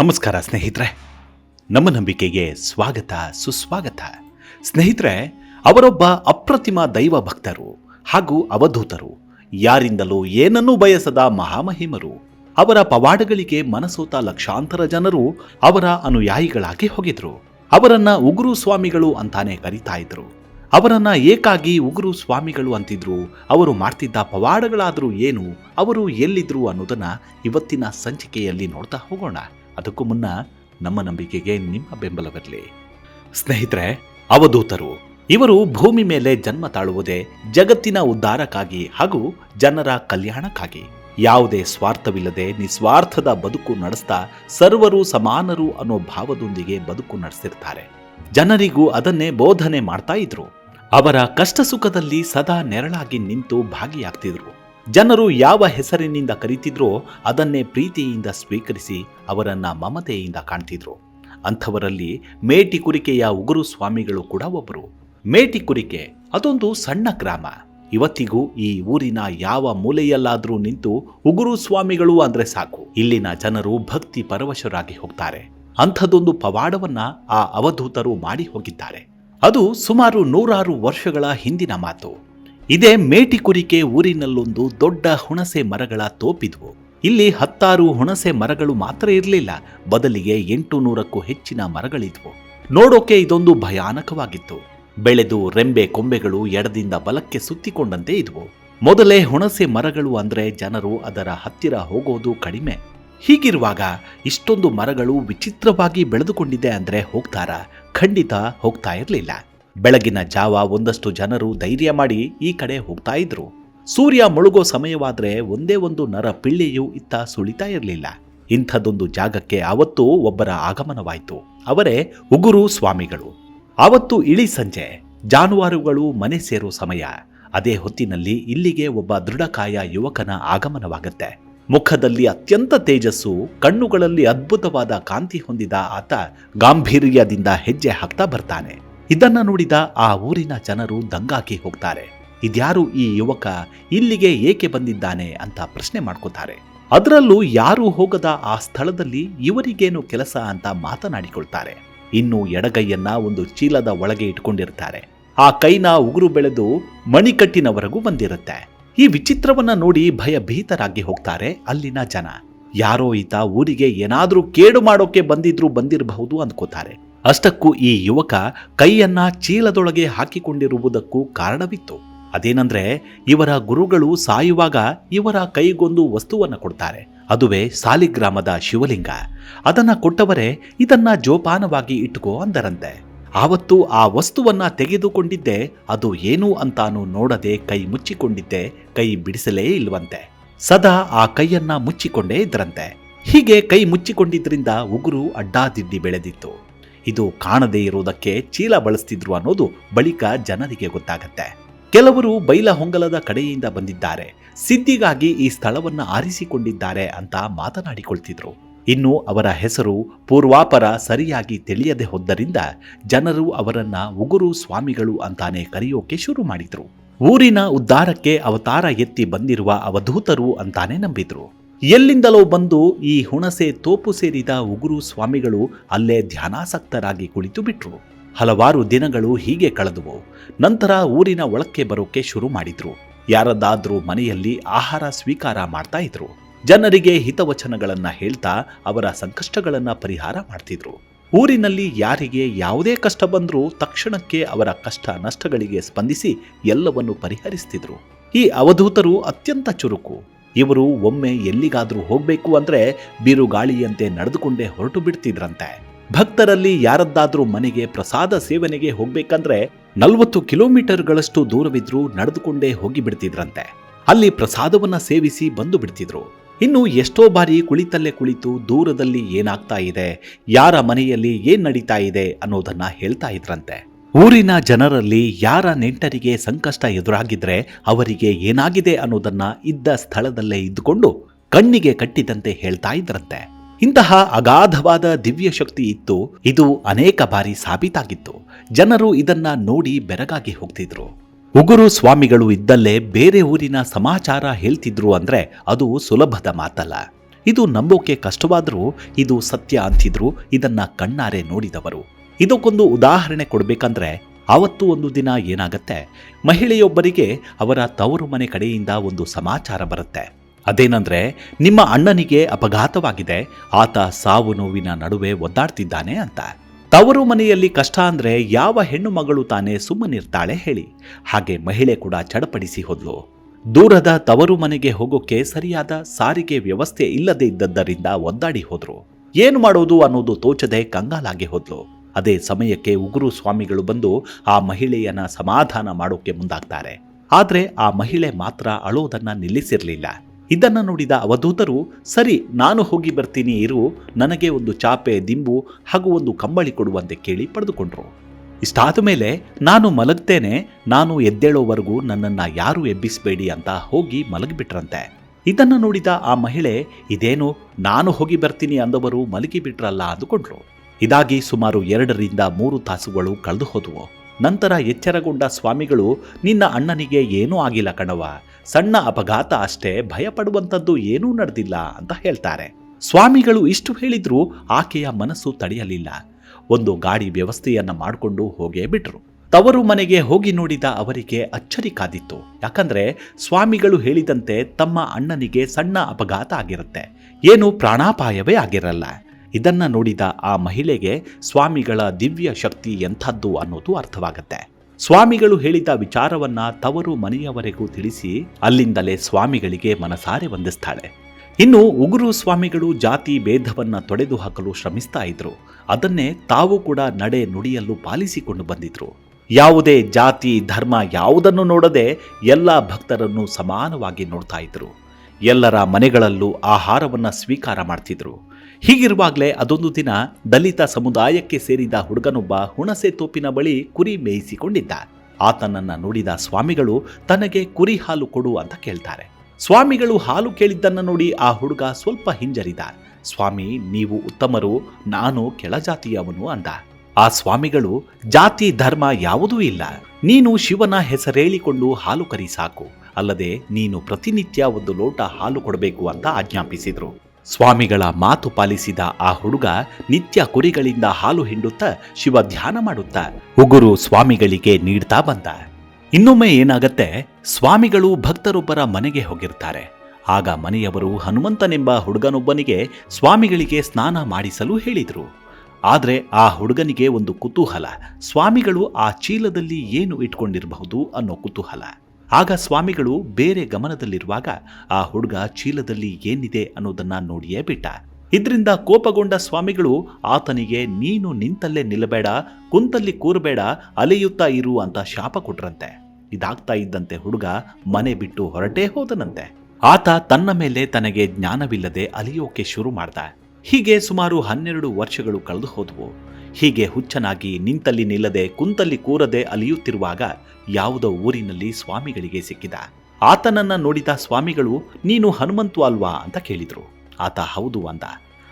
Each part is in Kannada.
ನಮಸ್ಕಾರ ಸ್ನೇಹಿತರೆ. ನಮ್ಮ ನಂಬಿಕೆಗೆ ಸ್ವಾಗತ, ಸುಸ್ವಾಗತ. ಸ್ನೇಹಿತರೆ, ಅವರೊಬ್ಬ ಅಪ್ರತಿಮ ದೈವ ಭಕ್ತರು ಹಾಗೂ ಅವಧೂತರು, ಯಾರಿಂದಲೂ ಏನನ್ನೂ ಬಯಸದ ಮಹಾಮಹಿಮರು, ಅವರ ಪವಾಡಗಳಿಗೆ ಮನಸೋತ ಲಕ್ಷಾಂತರ ಜನರು ಅವರ ಅನುಯಾಯಿಗಳಾಗಿ ಹೋಗಿದ್ರು. ಅವರನ್ನ ಉಗುರು ಸ್ವಾಮಿಗಳು ಅಂತಾನೆ ಕರೀತಾ ಇದ್ರು. ಅವರನ್ನ ಏಕಾಗಿ ಉಗುರು ಸ್ವಾಮಿಗಳು ಅಂತಿದ್ರು. ಅವರು ಮಾಡ್ತಿದ್ದ ಪವಾಡಗಳಾದರೂ ಏನು, ಅವರು ಎಲ್ಲಿದ್ರು ಅನ್ನೋದನ್ನ ಇವತ್ತಿನ ಸಂಚಿಕೆಯಲ್ಲಿ ನೋಡ್ತಾ ಹೋಗೋಣ. ಅದಕ್ಕೂ ಮುನ್ನ ನಮ್ಮ ನಂಬಿಕೆಗೆ ನಿಮ್ಮ ಬೆಂಬಲವಿರಲಿ. ಸ್ನೇಹಿತರೆ, ಅವಧೂತರು, ಇವರು ಭೂಮಿ ಮೇಲೆ ಜನ್ಮ ತಾಳುವುದೇ ಜಗತ್ತಿನ ಉದ್ಧಾರಕ್ಕಾಗಿ ಹಾಗೂ ಜನರ ಕಲ್ಯಾಣಕ್ಕಾಗಿ. ಯಾವುದೇ ಸ್ವಾರ್ಥವಿಲ್ಲದೆ ನಿಸ್ವಾರ್ಥದ ಬದುಕು ನಡೆಸ್ತಾ ಸರ್ವರು ಸಮಾನರು ಅನ್ನೋ ಭಾವದೊಂದಿಗೆ ಬದುಕು ನಡೆಸಿರ್ತಾರೆ. ಜನರಿಗೂ ಅದನ್ನೇ ಬೋಧನೆ ಮಾಡ್ತಾ ಇದ್ರು. ಅವರ ಕಷ್ಟ ಸುಖದಲ್ಲಿ ಸದಾ ನೆರಳಾಗಿ ನಿಂತು ಭಾಗಿಯಾಗ್ತಿದ್ರು. ಜನರು ಯಾವ ಹೆಸರಿನಿಂದ ಕರೀತಿದ್ರೋ ಅದನ್ನೇ ಪ್ರೀತಿಯಿಂದ ಸ್ವೀಕರಿಸಿ ಅವರನ್ನ ಮಮತೆಯಿಂದ ಕಾಣ್ತಿದ್ರು. ಅಂಥವರಲ್ಲಿ ಮೇಟಿಕುರಿಕೆಯ ಉಗುರು ಸ್ವಾಮಿಗಳು ಕೂಡ ಒಬ್ಬರು ಮೇಟಿ ಕುರಿಕೆ ಅದೊಂದು ಸಣ್ಣ ಗ್ರಾಮ. ಇವತ್ತಿಗೂ ಈ ಊರಿನ ಯಾವ ಮೂಲೆಯಲ್ಲಾದರೂ ನಿಂತು ಉಗುರು ಸ್ವಾಮಿಗಳು ಅಂದ್ರೆ ಸಾಕು. ಇಲ್ಲಿನ ಜನರು ಭಕ್ತಿ ಪರವಶರಾಗಿ ಹೋಗ್ತಾರೆ. ಅಂಥದ್ದೊಂದು ಪವಾಡವನ್ನ ಆ ಅವಧೂತರು ಮಾಡಿ ಹೋಗಿದ್ದಾರೆ. ಅದು ಸುಮಾರು ನೂರಾರು ವರ್ಷಗಳ ಹಿಂದಿನ ಮಾತು. ಇದೇ ಮೇಟಿಕುರಿಕೆ ಊರಿನಲ್ಲೊಂದು ದೊಡ್ಡ ಹುಣಸೆ ಮರಗಳ ತೋಪಿದ್ವು. ಇಲ್ಲಿ ಹತ್ತಾರು ಹುಣಸೆ ಮರಗಳು ಮಾತ್ರ ಇರಲಿಲ್ಲ. ಬದಲಿಗೆ ಎಂಟು ನೂರಕ್ಕೂ ಹೆಚ್ಚಿನ ಮರಗಳಿದ್ವು. ನೋಡೋಕೆ ಇದೊಂದು ಭಯಾನಕವಾಗಿತ್ತು. ಬೆಳೆದು ರೆಂಬೆ ಕೊಂಬೆಗಳು ಎಡದಿಂದ ಬಲಕ್ಕೆ ಸುತ್ತಿಕೊಂಡಂತೆ ಇದ್ವು. ಮೊದಲೇ ಹುಣಸೆ ಮರಗಳು ಅಂದ್ರೆ ಜನರು ಅದರ ಹತ್ತಿರ ಹೋಗೋದು ಕಡಿಮೆ. ಹೀಗಿರುವಾಗ ಇಷ್ಟೊಂದು ಮರಗಳು ವಿಚಿತ್ರವಾಗಿ ಬೆಳೆದುಕೊಂಡಿದೆ ಅಂದ್ರೆ ಹೋಗ್ತಾರ? ಖಂಡಿತ ಹೋಗ್ತಾ ಇರಲಿಲ್ಲ. ಬೆಳಗಿನ ಜಾವ ಒಂದಷ್ಟು ಜನರು ಧೈರ್ಯ ಮಾಡಿ ಈ ಕಡೆ ಹೋಗ್ತಾ ಇದ್ರು. ಸೂರ್ಯ ಮುಳುಗೋ ಸಮಯವಾದ್ರೆ ಒಂದೇ ಒಂದು ನರ ಪಿಳ್ಳೆಯೂ ಇತ್ತ ಸುಳಿತಾ ಇರಲಿಲ್ಲ. ಇಂಥದೊಂದು ಜಾಗಕ್ಕೆ ಅವತ್ತು ಒಬ್ಬರ ಆಗಮನವಾಯಿತು. ಅವರೇ ಉಗುರು ಸ್ವಾಮಿಗಳು. ಆವತ್ತು ಇಳಿ ಸಂಜೆ. ಜಾನುವಾರುಗಳು ಮನೆ ಸೇರೋ ಸಮಯ. ಅದೇ ಹೊತ್ತಿನಲ್ಲಿ ಇಲ್ಲಿಗೆ ಒಬ್ಬ ದೃಢಕಾಯ ಯುವಕನ ಆಗಮನವಾಗುತ್ತೆ. ಮುಖದಲ್ಲಿ ಅತ್ಯಂತ ತೇಜಸ್ಸು, ಕಣ್ಣುಗಳಲ್ಲಿ ಅದ್ಭುತವಾದ ಕಾಂತಿ ಹೊಂದಿದ ಆತ ಗಾಂಭೀರ್ಯದಿಂದ ಹೆಜ್ಜೆ ಹಾಕ್ತಾ ಬರ್ತಾನೆ. ಇದನ್ನ ನೋಡಿದ ಆ ಊರಿನ ಜನರು ದಂಗಾಗಿ ಹೋಗ್ತಾರೆ. ಇದ್ಯಾರು ಈ ಯುವಕ ಇಲ್ಲಿಗೆ ಏಕೆ ಬಂದಿದ್ದಾನೆ ಅಂತ ಪ್ರಶ್ನೆ ಮಾಡ್ಕೋತಾರೆ. ಅದರಲ್ಲೂ ಯಾರು ಹೋಗದ ಆ ಸ್ಥಳದಲ್ಲಿ ಇವರಿಗೇನು ಕೆಲಸ ಅಂತ ಮಾತನಾಡಿಕೊಳ್ತಾರೆ. ಇನ್ನು ಎಡಗೈಯನ್ನ ಒಂದು ಚೀಲದ ಒಳಗೆ ಇಟ್ಕೊಂಡಿರ್ತಾರೆ. ಆ ಕೈನ ಉಗುರು ಬೆಳೆದು ಮಣಿಕಟ್ಟಿನವರೆಗೂ ಬಂದಿರುತ್ತೆ. ಈ ವಿಚಿತ್ರವನ್ನ ನೋಡಿ ಭಯಭೀತರಾಗಿ ಹೋಗ್ತಾರೆ ಅಲ್ಲಿನ ಜನ. ಯಾರೋ ಈತ ಊರಿಗೆ ಏನಾದ್ರೂ ಕೇಡು ಮಾಡೋಕೆ ಬಂದಿದ್ರು ಬಂದಿರಬಹುದು ಅಂದ್ಕೋತಾರೆ. ಅಷ್ಟಕ್ಕೂ ಈ ಯುವಕ ಕೈಯನ್ನ ಚೀಲದೊಳಗೆ ಹಾಕಿಕೊಂಡಿರುವುದಕ್ಕೂ ಕಾರಣವಿತ್ತು. ಅದೇನಂದ್ರೆ ಇವರ ಗುರುಗಳು ಸಾಯುವಾಗ ಇವರ ಕೈಗೊಂದು ವಸ್ತುವನ್ನ ಕೊಡ್ತಾರೆ. ಅದುವೇ ಸಾಲಿಗ್ರಾಮದ ಶಿವಲಿಂಗ. ಅದನ್ನ ಕೊಟ್ಟವರೇ ಇದನ್ನ ಜೋಪಾನವಾಗಿ ಇಟ್ಟುಕೋ ಅಂದರಂತೆ. ಆವತ್ತು ಆ ವಸ್ತುವನ್ನ ತೆಗೆದುಕೊಂಡಿದ್ದೆ, ಅದು ಏನು ಅಂತಾನು ನೋಡದೆ ಕೈ ಮುಚ್ಚಿಕೊಂಡಿದ್ದೆ, ಕೈ ಬಿಡಿಸಲೇ ಇಲ್ವಂತೆ. ಸದಾ ಆ ಕೈಯನ್ನ ಮುಚ್ಚಿಕೊಂಡೇ ಇದ್ರಂತೆ. ಹೀಗೆ ಕೈ ಮುಚ್ಚಿಕೊಂಡಿದ್ರಿಂದ ಉಗುರು ಅಡ್ಡಾದಿಡ್ಡಿ ಬೆಳೆದಿತ್ತು. ಇದು ಕಾಣದೇ ಇರುವುದಕ್ಕೆ ಚೀಲ ಬಳಸ್ತಿದ್ರು ಅನ್ನೋದು ಬಳಿಕ ಜನರಿಗೆ ಗೊತ್ತಾಗತ್ತೆ. ಕೆಲವರು ಬೈಲಹೊಂಗಲದ ಕಡೆಯಿಂದ ಬಂದಿದ್ದಾರೆ. ಸಿದ್ದಿಗಾಗಿ ಈ ಸ್ಥಳವನ್ನ ಆರಿಸಿಕೊಂಡಿದ್ದಾರೆ ಅಂತ ಮಾತನಾಡಿಕೊಳ್ತಿದ್ರು. ಇನ್ನು ಅವರ ಹೆಸರು ಪೂರ್ವಾಪರ ಸರಿಯಾಗಿ ತಿಳಿಯದೆ ಹೊದ್ದರಿಂದ ಜನರು ಅವರನ್ನ ಉಗುರು ಸ್ವಾಮಿಗಳು ಅಂತಾನೆ ಕರೆಯೋಕೆ ಶುರು ಮಾಡಿದ್ರು. ಊರಿನ ಉದ್ಧಾರಕ್ಕೆ ಅವತಾರ ಎತ್ತಿ ಬಂದಿರುವ ಅವಧೂತರು ಅಂತಾನೆ ನಂಬಿದ್ರು. ಎಲ್ಲಿಂದಲೋ ಬಂದು ಈ ಹುಣಸೆ ತೋಪು ಸೇರಿದ ಉಗುರು ಸ್ವಾಮಿಗಳು ಅಲ್ಲೇ ಧ್ಯಾನಾಸಕ್ತರಾಗಿ ಕುಳಿತು ಬಿಟ್ರು. ಹಲವಾರು ದಿನಗಳು ಹೀಗೆ ಕಳೆದುವು. ನಂತರ ಊರಿನ ಒಳಕ್ಕೆ ಬರೋಕೆ ಶುರು ಮಾಡಿದ್ರು. ಯಾರದ್ದಾದ್ರೂ ಮನೆಯಲ್ಲಿ ಆಹಾರ ಸ್ವೀಕಾರ ಮಾಡ್ತಾ ಇದ್ರು. ಜನರಿಗೆ ಹಿತವಚನಗಳನ್ನ ಹೇಳ್ತಾ ಅವರ ಸಂಕಷ್ಟಗಳನ್ನ ಪರಿಹಾರ ಮಾಡ್ತಿದ್ರು. ಊರಿನಲ್ಲಿ ಯಾರಿಗೆ ಯಾವುದೇ ಕಷ್ಟ ಬಂದರೂ ತಕ್ಷಣಕ್ಕೆ ಅವರ ಕಷ್ಟ ನಷ್ಟಗಳಿಗೆ ಸ್ಪಂದಿಸಿ ಎಲ್ಲವನ್ನು ಪರಿಹರಿಸ್ತಿದ್ರು. ಈ ಅವಧೂತರು ಅತ್ಯಂತ ಚುರುಕು. ಇವರು ಒಮ್ಮೆ ಎಲ್ಲಿಗಾದ್ರೂ ಹೋಗ್ಬೇಕು ಅಂದ್ರೆ ಬಿರುಗಾಳಿಯಂತೆ ನಡೆದುಕೊಂಡೇ ಹೊರಟು ಬಿಡ್ತಿದ್ರಂತೆ. ಭಕ್ತರಲ್ಲಿ ಯಾರದ್ದಾದ್ರೂ ಮನೆಗೆ ಪ್ರಸಾದ ಸೇವನೆಗೆ ಹೋಗ್ಬೇಕಂದ್ರೆ ನಲವತ್ತು ಕಿಲೋಮೀಟರ್ಗಳಷ್ಟು ದೂರವಿದ್ರೂ ನಡೆದುಕೊಂಡೇ ಹೋಗಿ ಬಿಡ್ತಿದ್ರಂತೆ. ಅಲ್ಲಿ ಪ್ರಸಾದವನ್ನ ಸೇವಿಸಿ ಬಂದು ಬಿಡ್ತಿದ್ರು. ಇನ್ನು ಎಷ್ಟೋ ಬಾರಿ ಕುಳಿತಲ್ಲೇ ಕುಳಿತು ದೂರದಲ್ಲಿ ಏನಾಗ್ತಾ ಇದೆ, ಯಾರ ಮನೆಯಲ್ಲಿ ಏನ್ ನಡೀತಾ ಇದೆ ಅನ್ನೋದನ್ನ ಹೇಳ್ತಾ ಇದ್ರಂತೆ. ಊರಿನ ಜನರಲ್ಲಿ ಯಾರ ನೆಂಟರಿಗೆ ಸಂಕಷ್ಟ ಎದುರಾಗಿದ್ರೆ ಅವರಿಗೆ ಏನಾಗಿದೆ ಅನ್ನೋದನ್ನ ಇದ್ದ ಸ್ಥಳದಲ್ಲೇ ಇದ್ದುಕೊಂಡು ಕಣ್ಣಿಗೆ ಕಟ್ಟಿದಂತೆ ಹೇಳ್ತಾ ಇದ್ರಂತೆ. ಇಂತಹ ಅಗಾಧವಾದ ದಿವ್ಯ ಶಕ್ತಿ ಇತ್ತು, ಇದು ಅನೇಕ ಬಾರಿ ಸಾಬೀತಾಗಿತ್ತು. ಜನರು ಇದನ್ನ ನೋಡಿ ಬೆರಗಾಗಿ ಹೋಗ್ತಿದ್ರು. ಉಗುರು ಸ್ವಾಮಿಗಳು ಇದ್ದಲ್ಲೇ ಬೇರೆ ಊರಿನ ಸಮಾಚಾರ ಹೇಳ್ತಿದ್ರು ಅಂದ್ರೆ ಅದು ಸುಲಭದ ಮಾತಲ್ಲ. ಇದು ನಂಬೋಕೆ ಕಷ್ಟವಾದರೂ ಇದು ಸತ್ಯ ಅಂತಿದ್ರು, ಇದನ್ನ ಕಣ್ಣಾರೆ ನೋಡಿದವರು. ಇದಕ್ಕೊಂದು ಉದಾಹರಣೆ ಕೊಡಬೇಕಂದ್ರೆ ಆವತ್ತು ಒಂದು ದಿನ ಏನಾಗತ್ತೆ? ಮಹಿಳೆಯೊಬ್ಬರಿಗೆ ಅವರ ತವರು ಮನೆ ಕಡೆಯಿಂದ ಒಂದು ಸಮಾಚಾರ ಬರುತ್ತೆ. ಅದೇನಂದ್ರೆ, ನಿಮ್ಮ ಅಣ್ಣನಿಗೆ ಅಪಘಾತವಾಗಿದೆ, ಆತ ಸಾವು ನೋವಿನ ನಡುವೆ ಒದ್ದಾಡ್ತಿದ್ದಾನೆ ಅಂತ. ತವರು ಮನೆಯಲ್ಲಿ ಕಷ್ಟ ಅಂದ್ರೆ ಯಾವ ಹೆಣ್ಣು ಮಗಳು ತಾನೇ ಸುಮ್ಮನಿರ್ತಾಳೆ ಹೇಳಿ. ಹಾಗೆ ಮಹಿಳೆ ಕೂಡ ಚಡಪಡಿಸಿ ಹೋದ್ಲು. ದೂರದ ತವರು ಮನೆಗೆ ಹೋಗೋಕೆ ಸರಿಯಾದ ಸಾರಿಗೆ ವ್ಯವಸ್ಥೆ ಇಲ್ಲದೆ ಇದ್ದದ್ದರಿಂದ ಒದ್ದಾಡಿ ಹೋದ್ರು. ಏನು ಮಾಡೋದು ಅನ್ನೋದು ತೋಚದೆ ಕಂಗಾಲಾಗಿ ಹೋದ್ಲು. ಅದೇ ಸಮಯಕ್ಕೆ ಉಗುರು ಸ್ವಾಮಿಗಳು ಬಂದು ಆ ಮಹಿಳೆಯನ್ನ ಸಮಾಧಾನ ಮಾಡೋಕೆ ಮುಂದಾಗ್ತಾರೆ. ಆದ್ರೆ ಆ ಮಹಿಳೆ ಮಾತ್ರ ಅಳೋದನ್ನ ನಿಲ್ಲಿಸಿರ್ಲಿಲ್ಲ. ಇದನ್ನ ನೋಡಿದ ಅವಧೂತರು, ಸರಿ, ನಾನು ಹೋಗಿ ಬರ್ತೀನಿ, ಇರು. ನನಗೆ ಒಂದು ಚಾಪೆ, ದಿಂಬು ಹಾಗೂ ಒಂದು ಕಂಬಳಿ ಕೊಡುವಂತೆ ಕೇಳಿ ಪಡೆದುಕೊಂಡ್ರು. ಇಷ್ಟಾದ ಮೇಲೆ, ನಾನು ಮಲಗ್ತೇನೆ. ನಾನು ಎದ್ದೇಳೋವರೆಗೂ ನನ್ನನ್ನ ಯಾರು ಎಬ್ಬಿಸಬೇಡಿ ಅಂತ ಹೋಗಿ ಮಲಗಿಬಿಟ್ರಂತೆ. ಇದನ್ನು ನೋಡಿದ ಆ ಮಹಿಳೆ, ಇದೇನು? ನಾನು ಹೋಗಿ ಬರ್ತೀನಿ ಅಂದವರು ಮಲಗಿಬಿಟ್ರಲ್ಲ ಅಂದುಕೊಂಡ್ರು. ಇದಾಗಿ ಸುಮಾರು ಎರಡರಿಂದ ಮೂರು ತಾಸುಗಳು ಕಳೆದು ಹೋದವು ನಂತರ ಎಚ್ಚರಗೊಂಡ ಸ್ವಾಮಿಗಳು, ನಿನ್ನ ಅಣ್ಣನಿಗೆ ಏನೂ ಆಗಿಲ್ಲ ಕಣವ ಸಣ್ಣ ಅಪಘಾತ ಅಷ್ಟೇ, ಭಯಪಡುವಂಥದ್ದು ಏನೂ ನಡೆದಿಲ್ಲ ಅಂತ ಹೇಳ್ತಾರೆ. ಸ್ವಾಮಿಗಳು ಇಷ್ಟು ಹೇಳಿದ್ರೂ ಆಕೆಯ ಮನಸ್ಸು ತಡೆಯಲಿಲ್ಲ. ಒಂದು ಗಾಡಿ ವ್ಯವಸ್ಥೆಯನ್ನು ಮಾಡಿಕೊಂಡು ಹೋಗೇ ಬಿಟ್ರು. ತವರು ಮನೆಗೆ ಹೋಗಿ ನೋಡಿದ ಅವರಿಗೆ ಅಚ್ಚರಿ ಕಾದಿತ್ತು. ಯಾಕಂದ್ರೆ ಸ್ವಾಮಿಗಳು ಹೇಳಿದಂತೆ ತಮ್ಮ ಅಣ್ಣನಿಗೆ ಸಣ್ಣ ಅಪಘಾತ ಆಗಿರುತ್ತೆ. ಏನು ಪ್ರಾಣಾಪಾಯವೇ ಆಗಿರಲ್ಲ. ಇದನ್ನ ನೋಡಿದ ಆ ಮಹಿಳೆಗೆ ಸ್ವಾಮಿಗಳ ದಿವ್ಯ ಶಕ್ತಿ ಎಂಥದ್ದು ಅನ್ನೋದು ಅರ್ಥವಾಗತ್ತೆ. ಸ್ವಾಮಿಗಳು ಹೇಳಿದ ವಿಚಾರವನ್ನ ತವರು ಮನೆಯವರೆಗೂ ತಿಳಿಸಿ ಅಲ್ಲಿಂದಲೇ ಸ್ವಾಮಿಗಳಿಗೆ ಮನಸಾರೆ ವಂದಿಸ್ತಾಳೆ ಇನ್ನು ಉಗುರು ಸ್ವಾಮಿಗಳು ಜಾತಿ ಭೇದವನ್ನು ತೊಡೆದು ಹಾಕಲು ಶ್ರಮಿಸ್ತಾ ಇದ್ರು. ಅದನ್ನೇ ತಾವು ಕೂಡ ನಡೆ ನುಡಿಯಲ್ಲೂ ಪಾಲಿಸಿಕೊಂಡು ಬಂದಿದ್ರು. ಯಾವುದೇ ಜಾತಿ, ಧರ್ಮ ಯಾವುದನ್ನು ನೋಡದೆ ಎಲ್ಲ ಭಕ್ತರನ್ನು ಸಮಾನವಾಗಿ ನೋಡ್ತಾ ಇದ್ರು. ಎಲ್ಲರ ಮನೆಗಳಲ್ಲೂ ಆಹಾರವನ್ನು ಸ್ವೀಕಾರ ಮಾಡ್ತಿದ್ರು. ಹೀಗಿರುವಾಗಲೇ ಅದೊಂದು ದಿನ ದಲಿತ ಸಮುದಾಯಕ್ಕೆ ಸೇರಿದ ಹುಡುಗನೊಬ್ಬ ಹುಣಸೆ ತೋಪಿನ ಬಳಿ ಕುರಿ ಮೇಯಿಸಿಕೊಂಡಿದ್ದ ಆತನನ್ನ ನೋಡಿದ ಸ್ವಾಮಿಗಳು ತನಗೆ ಕುರಿ ಹಾಲು ಕೊಡು ಅಂತ ಕೇಳ್ತಾರೆ. ಸ್ವಾಮಿಗಳು ಹಾಲು ಕೇಳಿದ್ದನ್ನ ನೋಡಿ ಆ ಹುಡುಗ ಸ್ವಲ್ಪ ಹಿಂಜರಿದ ಸ್ವಾಮಿ, ನೀವು ಉತ್ತಮರು, ನಾನು ಕೆಳಜಾತಿಯವನು ಅಂದ. ಆ ಸ್ವಾಮಿಗಳು, ಜಾತಿ, ಧರ್ಮ ಯಾವುದೂ ಇಲ್ಲ. ನೀನು ಶಿವನ ಹೆಸರೇಳಿಕೊಂಡು ಹಾಲು ಕರಿ ಸಾಕು. ಅಲ್ಲದೆ ನೀನು ಪ್ರತಿನಿತ್ಯ ಒಂದು ಲೋಟ ಹಾಲು ಕೊಡಬೇಕು ಅಂತ ಆಜ್ಞಾಪಿಸಿದ್ರು. ಸ್ವಾಮಿಗಳ ಮಾತು ಪಾಲಿಸಿದ ಆ ಹುಡುಗ ನಿತ್ಯ ಕುರಿಗಳಿಂದ ಹಾಲು ಹಿಂಡುತ್ತಾ ಶಿವ ಧ್ಯಾನ ಮಾಡುತ್ತಾ ಉಗುರು ಸ್ವಾಮಿಗಳಿಗೆ ನೀಡ್ತಾ ಬಂದ. ಇನ್ನೊಮ್ಮೆ ಏನಾಗತ್ತೆ, ಸ್ವಾಮಿಗಳು ಭಕ್ತರೊಬ್ಬರ ಮನೆಗೆ ಹೋಗಿರ್ತಾರೆ. ಆಗ ಮನೆಯವರು ಹನುಮಂತನೆಂಬ ಹುಡುಗನೊಬ್ಬನಿಗೆ ಸ್ವಾಮಿಗಳಿಗೆ ಸ್ನಾನ ಮಾಡಿಸಲು ಹೇಳಿದರು. ಆದರೆ ಆ ಹುಡುಗನಿಗೆ ಒಂದು ಕುತೂಹಲ, ಸ್ವಾಮಿಗಳು ಆ ಚೀಲದಲ್ಲಿ ಏನು ಇಟ್ಕೊಂಡಿರಬಹುದು ಅನ್ನೋ ಕುತೂಹಲ. ಆಗ ಸ್ವಾಮಿಗಳು ಬೇರೆ ಗಮನದಲ್ಲಿರುವಾಗ, ಆ ಹುಡುಗ ಚೀಲದಲ್ಲಿ ಏನಿದೆ ಅನ್ನೋದನ್ನ ನೋಡಿಯೇ ಬಿಟ್ಟ. ಇದರಿಂದ ಕೋಪಗೊಂಡ ಸ್ವಾಮಿಗಳು, ಆತನಿಗೆ, ನೀನು ನಿಂತಲ್ಲೇ ನಿಲ್ಲಬೇಡ, ಕುಂತಲ್ಲಿ ಕೂರಬೇಡ, ಅಲೆಯುತ್ತಾ ಇರು ಅಂತ ಶಾಪ ಕೊಟ್ರಂತೆ. ಇದಾಗ್ತಾ ಇದ್ದಂತೆ ಹುಡುಗ ಮನೆ ಬಿಟ್ಟು ಹೊರಟೇ ಹೋದನಂತೆ. ಆತ ತನ್ನ ಮೇಲೆ ತನಗೆ ಜ್ಞಾನವಿಲ್ಲದೆ ಅಲಿಯೋಕೆ ಶುರು ಮಾಡ್ದ. ಹೀಗೆ ಸುಮಾರು ಹನ್ನೆರಡು ವರ್ಷಗಳು ಕಳೆದು ಹೋದವು ಹೀಗೆ ಹುಚ್ಚನಾಗಿ ನಿಂತಲ್ಲಿ ನಿಲ್ಲದೆ ಕುಂತಲ್ಲಿ ಕೂರದೆ ಅಲಿಯುತ್ತಿರುವಾಗ ಯಾವುದೋ ಊರಿನಲ್ಲಿ ಸ್ವಾಮಿಗಳಿಗೆ ಸಿಕ್ಕಿದ. ಆತನನ್ನ ನೋಡಿದ ಸ್ವಾಮಿಗಳು, ನೀನು ಹನುಮಂತು ಅಲ್ವಾ? ಅಂತ ಕೇಳಿದ್ರು. ಆತ, ಹೌದು ಅಂದ.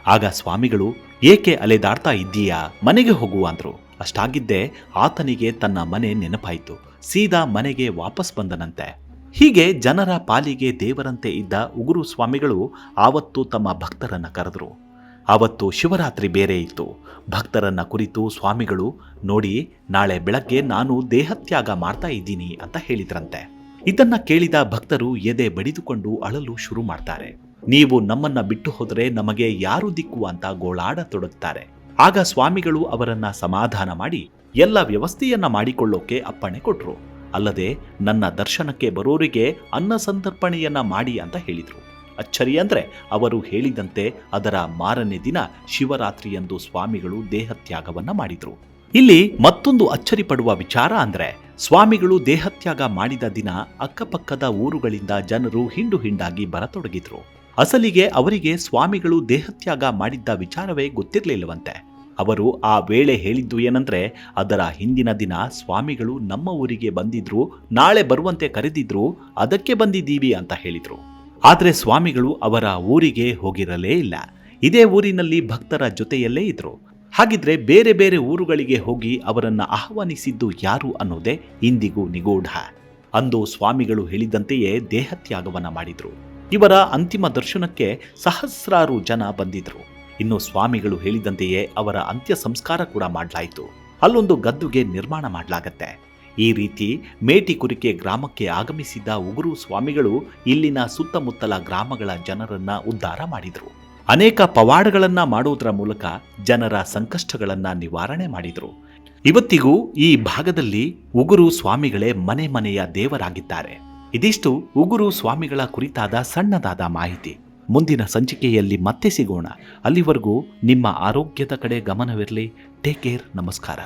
ಆಗ ಸ್ವಾಮಿಗಳು, ಏಕೆ ಅಲೆದಾಡ್ತಾ ಇದ್ದೀಯಾ? ಮನೆಗೆ ಹೋಗು ಅಂದ್ರು. ಅಷ್ಟಾಗಿದ್ದೇ ಆತನಿಗೆ ತನ್ನ ಮನೆ ನೆನಪಾಯಿತು. ಸೀದಾ ಮನೆಗೆ ವಾಪಸ್ ಬಂದನಂತೆ. ಹೀಗೆ ಜನರ ಪಾಲಿಗೆ ದೇವರಂತೆ ಇದ್ದ ಉಗುರು ಸ್ವಾಮಿಗಳು ಆವತ್ತು ತಮ್ಮ ಭಕ್ತರನ್ನ ಕರೆದ್ರು. ಆವತ್ತು ಶಿವರಾತ್ರಿ ಬೇರೆ ಇತ್ತು. ಭಕ್ತರನ್ನ ಕುರಿತು ಸ್ವಾಮಿಗಳು, ನೋಡಿ, ನಾಳೆ ಬೆಳಗ್ಗೆ ನಾನು ದೇಹತ್ಯಾಗ ಮಾಡ್ತಾ ಇದ್ದೀನಿ ಅಂತ ಹೇಳಿದ್ರಂತೆ. ಇದನ್ನ ಕೇಳಿದ ಭಕ್ತರು ಎದೆ ಬಡಿದುಕೊಂಡು ಅಳಲು ಶುರು ಮಾಡ್ತಾರೆ. ನೀವು ನಮ್ಮನ್ನ ಬಿಟ್ಟು ಹೋದರೆ ನಮಗೆ ಯಾರು ದಿಕ್ಕು ಅಂತ ಗೋಳಾಡತೊಡಗ್ತಾರೆ ಆಗ ಸ್ವಾಮಿಗಳು ಅವರನ್ನ ಸಮಾಧಾನ ಮಾಡಿ, ಎಲ್ಲ ವ್ಯವಸ್ಥೆಯನ್ನ ಮಾಡಿಕೊಳ್ಳೋಕೆ ಅಪ್ಪಣೆ ಕೊಟ್ರು. ಅಲ್ಲದೆ, ನನ್ನ ದರ್ಶನಕ್ಕೆ ಬರೋರಿಗೆ ಅನ್ನ ಸಂತರ್ಪಣೆಯನ್ನ ಮಾಡಿ ಅಂತ ಹೇಳಿದ್ರು. ಅಚ್ಚರಿ ಅಂದ್ರೆ ಅವರು ಹೇಳಿದಂತೆ ಅದರ ಮಾರನೇ ದಿನ ಶಿವರಾತ್ರಿಯಂದು ಸ್ವಾಮಿಗಳು ದೇಹತ್ಯಾಗವನ್ನ ಮಾಡಿದ್ರು. ಇಲ್ಲಿ ಮತ್ತೊಂದು ಅಚ್ಚರಿ ಪಡುವ ವಿಚಾರ ಅಂದ್ರೆ ಸ್ವಾಮಿಗಳು ದೇಹತ್ಯಾಗ ಮಾಡಿದ ದಿನ ಅಕ್ಕಪಕ್ಕದ ಊರುಗಳಿಂದ ಜನರು ಹಿಂಡು ಹಿಂಡಾಗಿ ಬರತೊಡಗಿದ್ರು. ಅಸಲಿಗೆ ಅವರಿಗೆ ಸ್ವಾಮಿಗಳು ದೇಹತ್ಯಾಗ ಮಾಡಿದ್ದ ವಿಚಾರವೇ ಗೊತ್ತಿರಲಿಲ್ಲವಂತೆ. ಅವರು ಆ ವೇಳೆ ಹೇಳಿದ್ದು ಏನಂದ್ರೆ ಅದರ ಹಿಂದಿನ ದಿನ ಸ್ವಾಮಿಗಳು ನಮ್ಮ ಊರಿಗೆ ಬಂದಿದ್ರು, ನಾಳೆ ಬರುವಂತೆ ಕರೆದಿದ್ರು, ಅದಕ್ಕೆ ಬಂದಿದ್ದೀವಿ ಅಂತ ಹೇಳಿದ್ರು. ಆದ್ರೆ ಸ್ವಾಮಿಗಳು ಅವರ ಊರಿಗೆ ಹೋಗಿರಲೇ ಇಲ್ಲ. ಇದೇ ಊರಿನಲ್ಲಿ ಭಕ್ತರ ಜೊತೆಯಲ್ಲೇ ಇದ್ರು. ಹಾಗಿದ್ರೆ ಬೇರೆ ಬೇರೆ ಊರುಗಳಿಗೆ ಹೋಗಿ ಅವರನ್ನು ಆಹ್ವಾನಿಸಿದ್ದು ಯಾರು ಅನ್ನೋದೇ ಇಂದಿಗೂ ನಿಗೂಢ. ಅಂದು ಸ್ವಾಮಿಗಳು ಹೇಳಿದಂತೆಯೇ ದೇಹತ್ಯಾಗವನ್ನ ಮಾಡಿದ್ರು. ಇವರ ಅಂತಿಮ ದರ್ಶನಕ್ಕೆ ಸಹಸ್ರಾರು ಜನ ಬಂದಿದ್ರು. ಇನ್ನು ಸ್ವಾಮಿಗಳು ಹೇಳಿದಂತೆಯೇ ಅವರ ಅಂತ್ಯ ಸಂಸ್ಕಾರ ಕೂಡ ಮಾಡಲಾಯಿತು. ಅಲ್ಲೊಂದು ಗದ್ದುಗೆ ನಿರ್ಮಾಣ ಮಾಡಲಾಗತ್ತೆ. ಈ ರೀತಿ ಮೇಟಿಕುರಿಕೆ ಗ್ರಾಮಕ್ಕೆ ಆಗಮಿಸಿದ ಉಗುರು ಸ್ವಾಮಿಗಳು ಇಲ್ಲಿನ ಸುತ್ತಮುತ್ತಲ ಗ್ರಾಮಗಳ ಜನರನ್ನ ಉದ್ಧಾರ ಮಾಡಿದರು. ಅನೇಕ ಪವಾಡಗಳನ್ನ ಮಾಡುವುದರ ಮೂಲಕ ಜನರ ಸಂಕಷ್ಟಗಳನ್ನ ನಿವಾರಣೆ ಮಾಡಿದರು. ಇವತ್ತಿಗೂ ಈ ಭಾಗದಲ್ಲಿ ಉಗುರು ಸ್ವಾಮಿಗಳೇ ಮನೆ ಮನೆಯ ದೇವರಾಗಿದ್ದಾರೆ. ಇದಿಷ್ಟು ಉಗುರು ಸ್ವಾಮಿಗಳ ಕುರಿತಾದ ಸಣ್ಣದಾದ ಮಾಹಿತಿ. ಮುಂದಿನ ಸಂಚಿಕೆಯಲ್ಲಿ ಮತ್ತೆ ಸಿಗೋಣ. ಅಲ್ಲಿವರೆಗೂ ನಿಮ್ಮ ಆರೋಗ್ಯದ ಕಡೆ ಗಮನವಿರಲಿ. ಟೇಕ್ ಕೇರ್ ನಮಸ್ಕಾರ.